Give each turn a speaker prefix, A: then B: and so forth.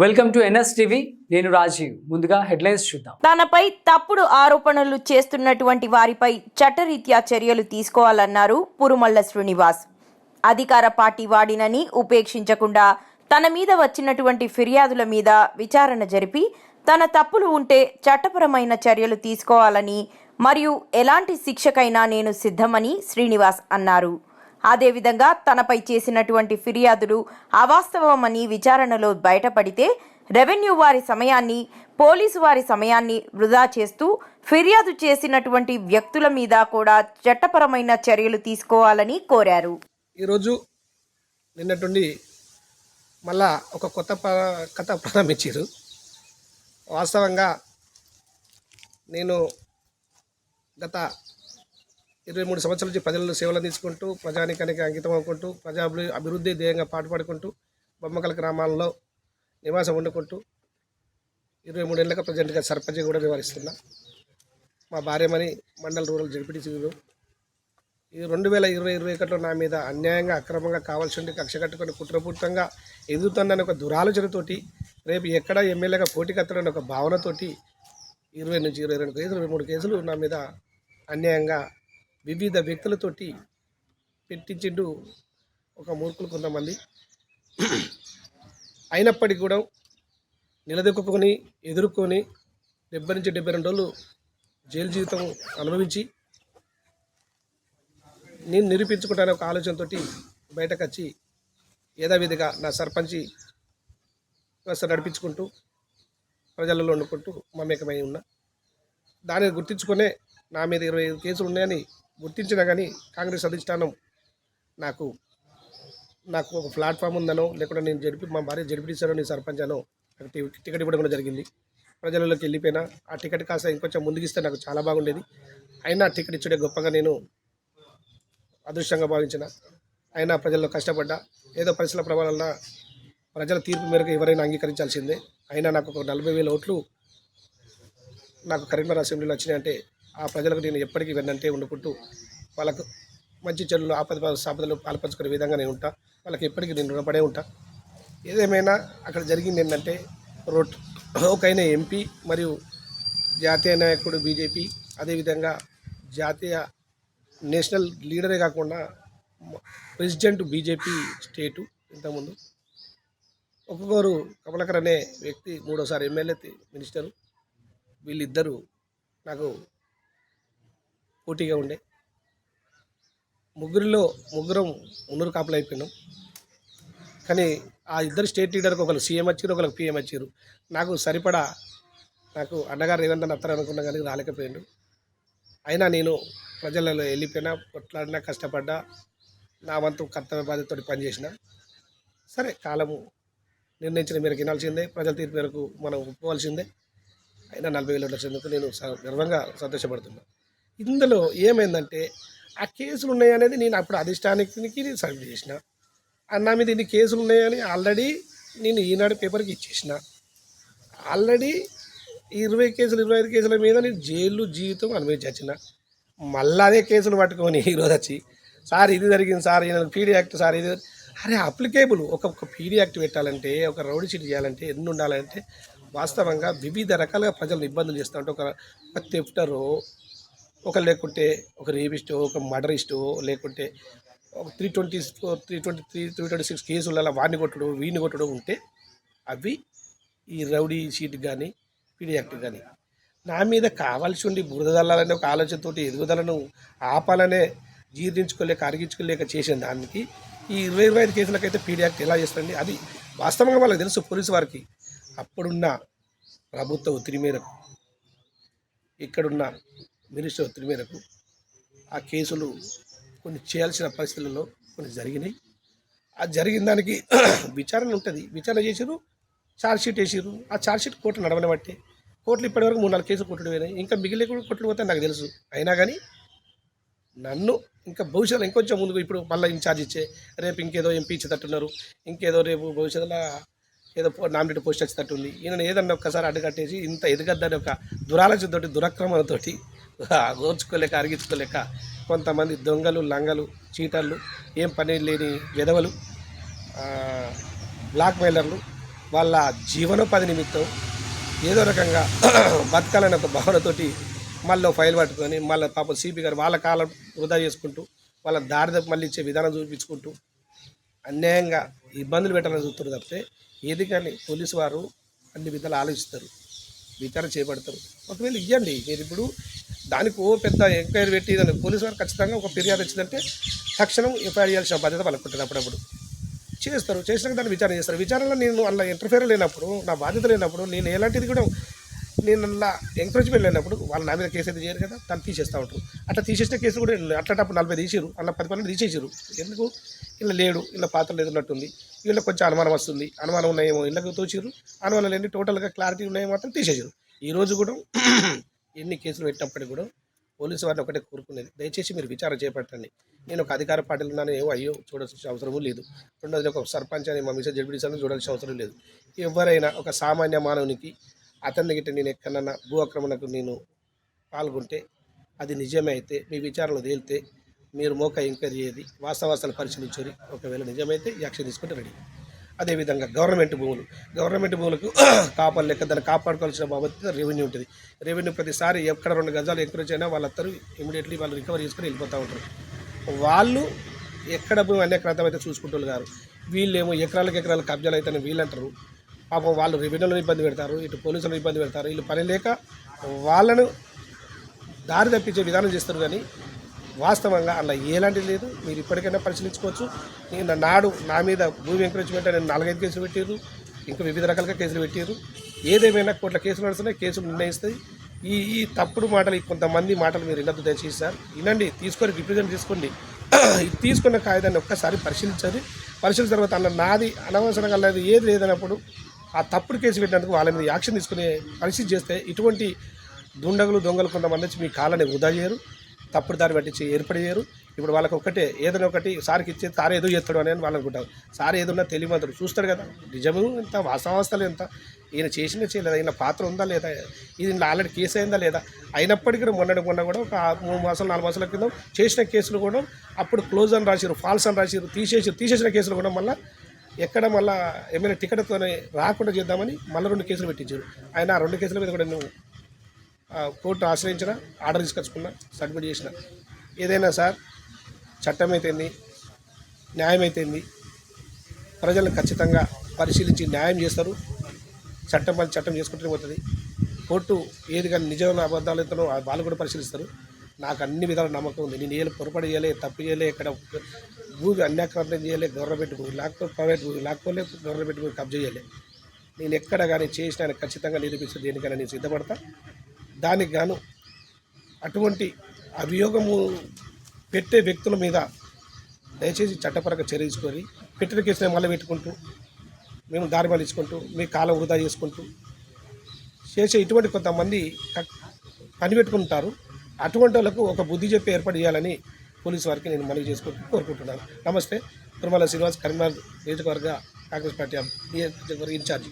A: Welcome to NS TV నేను రాజీవ్. ముందుగా headlines చూద్దాం.
B: తనపై తప్పుడు ఆరోపణలు చేస్తున్నటువంటి వారిపై చట్టరీత్యా చర్యలు తీసుకోవాలన్నారు పురుమల్ల శ్రీనివాస్. అధికార పార్టీ వాడినని ఉపేక్షించకుండా తన మీద వచ్చినటువంటి ఫిర్యాదుల మీద విచారణ జరిపి తన తప్పులు ఉంటే చట్టపరమైన చర్యలు తీసుకోవాలని మరియు ఎలాంటి శిక్షకైనా నేను సిద్ధమని శ్రీనివాస్ అన్నారు. అదేవిధంగా తనపై చేసినటువంటి ఫిర్యాదులు అవాస్తవమని విచారణలో బయటపడితే రెవెన్యూ వారి సమయాన్ని పోలీసు వారి సమయాన్ని వృధా చేస్తూ ఫిర్యాదు చేసినటువంటి వ్యక్తుల మీద కూడా చట్టపరమైన చర్యలు తీసుకోవాలని కోరారు.
C: ఈరోజు నిన్నటుండి మళ్ళా ఒక కొత్త కథ ప్రారంభించారు. వాస్తవంగా నేను గత ఇరవై మూడు సంవత్సరాల నుంచి ప్రజలను సేవలు అందించుకుంటూ ప్రజానికానికి అంకితం అవుకుంటూ ప్రజా అభివృద్ధి ధ్యేయంగా పాటుపడుకుంటూ బొమ్మకల గ్రామాల్లో నివాసం వండుకుంటూ ఇరవై మూడేళ్ళగా ప్రజెంట్గా సర్పంచ్ కూడా వివరిస్తున్నా మా భార్యమని మండల రూరల్ జడ్పీటీసీలు. ఈ రెండు వేల ఇరవై ఇరవై ఒకటిలో నా మీద అన్యాయంగా అక్రమంగా కావాల్సి ఉండి కక్ష కట్టుకొని కుట్రపూర్తంగా ఎదుగుతుందని ఒక దురాలోచనతోటి రేపు ఎక్కడ ఎమ్మెల్యేగా పోటీ కత్తడని ఒక భావనతోటి ఇరవై నుంచి ఇరవై రెండు కేసులు ఇరవై మూడు కేసులు నా మీద అన్యాయంగా వివిధ వ్యక్తులతోటి పెట్టించిండు ఒక మూర్ఖులు కొంతమంది. అయినప్పటికీ కూడా నిలదొక్కుని ఎదుర్కొని డెబ్బై నుంచి డెబ్బై రెండు రోజులు జైలు జీవితం అనుభవించి నేను నిరూపించుకుంటానే ఒక ఆలోచనతో బయటకు వచ్చి యథావిధిగా నా సర్పంచి వ్యవస్థ నడిపించుకుంటూ ప్రజలలో వండుకుంటూ మమేకమై ఉన్నా. దాన్ని గుర్తించుకునే నా మీద ఇరవై ఐదు కేసులు ఉన్నాయని గుర్తించినా కానీ కాంగ్రెస్ అధిష్టానం నాకు నాకు ఒక ప్లాట్ఫామ్ ఉందనో లేకుంటే నేను జరిపి మా భార్య జరిపిస్తానో నేను సర్పంచ్ అనో నాకు టికెట్ ఇవ్వడం కూడా జరిగింది. ప్రజలలోకి వెళ్ళిపోయినా ఆ టికెట్ కాస్త ఇంకొంచెం ముందుకిస్తే నాకు చాలా బాగుండేది. అయినా టికెట్ ఇచ్చుడే గొప్పగా నేను అదృష్టంగా భావించిన. అయినా ప్రజల్లో కష్టపడ్డా ఏదో పరిస్థితుల ప్రభావాలన్న ప్రజల తీర్పు మేరకు ఎవరైనా అంగీకరించాల్సిందే. అయినా నాకు ఒక నలభై వేల ఓట్లు నాకు కరీంనగర్ అసెంబ్లీలో వచ్చినాయంటే ఆ ప్రజలకు నేను ఎప్పటికీ వెన్నంటే ఉండుకుంటూ వాళ్ళకు మంచి చెడులు ఆపద సాపదలు పాల్పంచుకునే విధంగా నేను ఉంటా. వాళ్ళకి ఎప్పటికీ నేను రుణపడే ఉంటా. ఏదేమైనా అక్కడ జరిగింది ఏంటంటే రోడ్ ఒకైన ఎంపీ మరియు జాతీయ నాయకుడు బీజేపీ అదేవిధంగా జాతీయ నేషనల్ లీడరే కాకుండా ప్రెసిడెంట్ బీజేపీ స్టేటు ఇంతకుముందు. ఒక్కొక్కరు కమలకర్ అనే వ్యక్తి మూడోసారి ఎమ్మెల్యే మినిస్టరు. వీళ్ళిద్దరూ నాకు పోటీగా ఉండే. ముగ్గురిలో ముగ్గురం మున్నూరు కాపులు అయిపోయినాం. కానీ ఆ ఇద్దరు స్టేట్ లీడర్కి ఒకరు సీఎం వచ్చారు ఒకరు పిఎం వచ్చారు. నాకు సరిపడా నాకు అన్నగారు రేవంత్ అన్న అత్తారు అనుకున్నా కానీ రాలేకపోయాడు. అయినా నేను ప్రజలలో వెళ్ళిపోయినా కొట్లాడినా కష్టపడ్డా నా వంతు కర్తవ్య బాధ్యతతో పనిచేసిన. సరే కాలము నిర్ణయించిన మేరకు వినాల్సిందే ప్రజల తీర్పు మేరకు మనం ఒప్పుకోవాల్సిందే. అయినా నలభై వేలు వచ్చినందుకు నేను స- గర్వంగా సంతోషపడుతున్నాను ఇందులో ఏమైందంటే ఆ కేసులు ఉన్నాయనేది నేను అప్పుడు అధిష్టానికి నేను సబ్మిట్ చేసిన అన్న మీద ఇన్ని కేసులు ఉన్నాయని ఆల్రెడీ నేను ఈనాడు పేపర్కి ఇచ్చేసిన. ఆల్రెడీ ఇరవై కేసులు ఇరవై ఐదు కేసుల మీద నేను జైలు జీవితం అనుభవించిన మళ్ళీ అదే కేసులు పట్టుకొని ఈరోజు వచ్చి సార్ ఇది జరిగింది సార్ ఈయన పీడీ యాక్ట్ సార్ ఇది అరే అప్లికేబుల్ ఒక ఒక పీడీ యాక్ట్ పెట్టాలంటే ఒక రౌడీ షీట్ చేయాలంటే ఎన్ని ఉండాలంటే వాస్తవంగా వివిధ రకాలుగా ప్రజలను ఇబ్బందులు చేస్తూ ఉంటే ఒక ఒక తెఫ్టరో ఒక లేకుంటే ఒక రేపిస్టో ఒక మర్డరిస్టో లేకుంటే ఒక three twenty three twenty three three twenty six కేసులలో వాడిని కొట్టడం వీడిని కొట్టడం ఉంటే అవి ఈ రౌడీ షీట్ కానీ పీడీ యాక్ట్ కానీ నా మీద కావాల్సి ఉండి బురదల్లాలనే ఒక ఆలోచనతోటి ఎదుగుదలను ఆపాలనే జీర్ణించుకోలేక అరిగించుకోలేక చేసిన దానికి ఈ ఇరవై ఇరవై ఐదు కేసులకైతే పీడీ యాక్ట్ ఎలా చేస్తుంది అది వాస్తవంగా వాళ్ళకి తెలుసు పోలీసు వారికి. అప్పుడున్న ప్రభుత్వ ఒత్తిడి మేరకు ఇక్కడున్న మినిస్టర్ ఒత్తిడి మేరకు ఆ కేసులు కొన్ని చేయాల్సిన పరిస్థితులలో కొన్ని జరిగినాయి. ఆ జరిగిన దానికి విచారణ ఉంటుంది. విచారణ చేసిరు ఛార్జ్షీట్ వేసిరు ఆ ఛార్జ్షీట్ కోర్టు నడవని బట్టి కోర్టులు ఇప్పటివరకు మూడు నాలుగు కేసులు కొట్టుడు పోయినాయి. ఇంకా మిగిలిన కూడా కొట్టుడు పోతే నాకు తెలుసు. అయినా కానీ నన్ను ఇంకా భవిష్యత్తులో ఇంకొంచెం ముందుకు ఇప్పుడు మళ్ళీ ఇన్ఛార్జ్ ఇచ్చే రేపు ఇంకేదో ఎంపీ ఇచ్చేటట్టున్నారు. ఇంకేదో రేపు భవిష్యత్తులో ఏదో నామినేట్ పోస్ట్ వచ్చేటట్టుంది. ఈయన ఏదన్నా ఒక్కసారి అడ్డుకట్టేసి ఇంత ఎదగద్దని ఒక దురాలోచనతోటి దురక్రమణతోటి ఓర్చుకోలేక అరిగించుకోలేక కొంతమంది దొంగలు లంగలు చీటర్లు ఏం పని లేని విధవలు బ్లాక్ మెయిలర్లు వాళ్ళ జీవనోపాధి నిమిత్తం ఏదో రకంగా బతకాలనే ఒక భావనతోటి మళ్ళీ ఫైల్ పట్టుకొని మళ్ళీ పాప సిపి గారు వాళ్ళ కాలం వృధా చేసుకుంటూ వాళ్ళ దారి తప్పి మళ్ళీ ఇచ్చే విధానం చూపించుకుంటూ అన్యాయంగా ఇబ్బందులు పెట్టాలని చూస్తారు తప్పితే ఏది కానీ పోలీసు వారు అన్ని విధాలు ఆలోచిస్తారు విచారణ చేపడతారు. ఒకవేళ ఇవ్వండి మీరు ఇప్పుడు దానికి ఓ పెద్ద ఎంక్వైరీ పెట్టి దాన్ని పోలీసు వారు ఖచ్చితంగా ఒక ఫిర్యాదు వచ్చిందంటే తక్షణం ఎఫ్ఐఆర్ చేయాల్సిన బాధ్యత వాళ్ళకు అప్పుడప్పుడు. చేస్తారు. చేసినాక దాన్ని విచారణ చేస్తారు. విచారణలో నేను అలా ఇంటర్ఫేర్ లేనప్పుడు నా బాధ్యత లేనప్పుడు నేను ఎలాంటిది కూడా నేను అలా ఎంకరేజ్మెంట్ లేనప్పుడు వాళ్ళు నా మీద కేసు అయితే చేయరు కదా దాన్ని తీసేస్తూ ఉంటారు. అట్లా తీసేసిన కేసు కూడా అట్లాంటప్పుడు నలభై తీసిరు అలా పది పన్నెండు తీసేసారు ఎందుకు? ఇలా లేడు ఇలా పాత్ర లేదు ఉన్నట్టుంది. వీళ్ళకి కొంచెం అనుమానం వస్తుంది. అనుమానం ఉన్నాయేమో ఇళ్ళకి తోచిరు అనుమానం లేని టోటల్గా క్లారిటీ ఉన్నాయో మాత్రం తీసేసారు ఈరోజు కూడా ఎన్ని కేసులు పెట్టినప్పటికీ కూడా పోలీసు వారిని ఒకటే కోరుకునేది. దయచేసి మీరు విచారణ చేపట్టండి. నేను ఒక అధికార పార్టీలు ఉన్నాను. ఏమో అయ్యో చూడాల్సిన అవసరం లేదు. రెండోది ఒక సర్పంచ్ అని మా మిసెస్ జడ్పీ చూడాల్సిన అవసరం లేదు. ఎవరైనా ఒక సామాన్య మానవునికి అతని గిట్ట నేను ఎక్కడన్నా భూ ఆక్రమణకు నేను పాల్గొంటే అది నిజమే అయితే మీ విచారణలో తేలితే మీరు మోక ఎంక్వైరీ చేయది వాస్తవాసాలు పరిశీలించరి ఒకవేళ నిజమైతే యాక్షన్ తీసుకుంటే రెడీ. అదేవిధంగా గవర్నమెంట్ భూములు. గవర్నమెంట్ భూములకు కాపాడు లెక్క దాన్ని కాపాడుకోవాల్సిన బాబత్ రెవెన్యూ ఉంటుంది. రెవెన్యూ ప్రతిసారి ఎక్కడ రెండు గజాలు ఎంకరేజ్ అయినా వాళ్ళందరూ ఇమీడియట్లీ వాళ్ళు రికవరీ చేసుకొని వెళ్ళిపోతూ ఉంటారు. వాళ్ళు ఎక్కడ భూమి అన్యక్రాంతం అయితే చూసుకుంటారు గారు వీళ్ళేమో ఎకరాలకు ఎకరాలు కబ్జాలు అయితే వీళ్ళు అంటారు పాపం వాళ్ళు రెవెన్యూలో ఇబ్బంది పెడతారు ఇటు పోలీసులు ఇబ్బంది పెడతారు వీళ్ళు పని లేక వాళ్ళను దారి తప్పించే విధానం చేస్తారు కానీ వాస్తవంగా అలా ఎలాంటిది లేదు. మీరు ఇప్పటికైనా పరిశీలించుకోవచ్చు. నేను నాడు నా మీద భూమి ఎంకరేజ్మెంట్ నేను నాలుగైదు కేసులు పెట్టారు ఇంకా వివిధ రకాలుగా కేసులు పెట్టారు ఏదేమైనా కోట్ల కేసులు నడుస్తున్నాయి కేసులు నిర్ణయిస్తాయి. ఈ ఈ తప్పుడు మాటలు కొంతమంది మాటలు మీరు వినద్దు దయచేసి సార్. వినండి తీసుకొని రిప్రజెంట్ తీసుకోండి. తీసుకున్న కాగితాన్ని ఒక్కసారి పరిశీలించండి. పరిశీలించిన తర్వాత అన్న నాది అనవసరంగా లేదు ఏది లేదన్నప్పుడు ఆ తప్పుడు కేసు పెట్టినందుకు వాళ్ళ మీద యాక్షన్ తీసుకునే పరిస్థితి చేస్తే ఇటువంటి దుండగులు దొంగలు కొంతమంది వచ్చి మీ కాళ్ళని వృధా చేయరు. తప్పుడు దారి పట్టించి ఏర్పడేయరు ఇప్పుడు వాళ్ళకి ఒకటే ఏదైనా ఒకటి సార్కి ఇచ్చి సార్ ఏదో చేస్తాడు అని వాళ్ళు అనుకుంటారు. సార్ ఏదన్నా తెలియమంటాడు చూస్తాడు కదా. నిజము ఎంత? వాస్తవాస్తలు ఎంత? ఈయన చేసిన చేయలేదా? ఈయన పాత్ర ఉందా లేదా? ఇది ఆల్రెడీ కేసు అయిందా లేదా? అయినప్పటికీ కూడా మొన్నటి మొన్న కూడా ఒక మూడు మాసాలు నాలుగు మాసాల కింద చేసిన కేసులు కూడా అప్పుడు క్లోజ్ అని రాసిరు ఫాల్స్ అని రాసిరు తీసేసి తీసేసిన కేసులు కూడా మళ్ళీ ఎక్కడ మళ్ళీ ఏమైనా టికెట్తో రాకుండా చేద్దామని మళ్ళీ రెండు కేసులు పెట్టించారు. ఆయన ఆ రెండు కేసుల మీద కూడా నువ్వు కోర్టు ఆశ్రయించిన ఆర్డర్ తీసుకొచ్చుకున్న సబ్మిట్ చేసిన. ఏదైనా సార్ చట్టం అయితేంది న్యాయం అయితేంది ప్రజలను ఖచ్చితంగా పరిశీలించి న్యాయం చేస్తారు. చట్టం పని చట్టం చేసుకుంటూనే పోతుంది. కోర్టు ఏది కానీ నిజమైన అబద్ధాలు ఎంతనో వాళ్ళు కూడా పరిశీలిస్తారు. నాకు అన్ని విధాల నమ్మకం ఉంది. నేను ఏళ్ళు పొరపాటు చేయలే తప్పు చేయలే ఇక్కడ భూమి అన్యాక్రాంతం చేయలే గవర్నమెంట్ భూమి లేకపోతే ప్రైవేట్ భూమి లేకపోతే గవర్నమెంట్ భూమి కబ్జా చేయలే. నేను ఎక్కడ కానీ చేసిన ఖచ్చితంగా నిరూపిస్తే దేనికైనా నేను సిద్ధపడతా. దానికి గాను అటువంటి అభియోగము పెట్టే వ్యక్తుల మీద దయచేసి చట్టపరంగా చర్య తీసుకొని పెట్టిన కేసుని మళ్ళీ పెట్టుకుంటూ మేము దారి మళ్ళించుకుంటూ మీ కాలం వృధా చేసుకుంటూ చేసే ఇటువంటి కొంతమంది పనిపెట్టుకుంటారు కనిపెట్టుకుంటారు అటువంటి వాళ్ళకు ఒక బుద్ధి చెప్పి ఏర్పాటు చేయాలని పోలీసు వారికి నేను మనవి చేసుకుంటూ కోరుకుంటున్నాను. నమస్తే. తిరుమల శ్రీనివాస్ కరీంనగర్ నియోజకవర్గ కాంగ్రెస్ పార్టీ నియోజకవర్గ ఇన్ఛార్జి.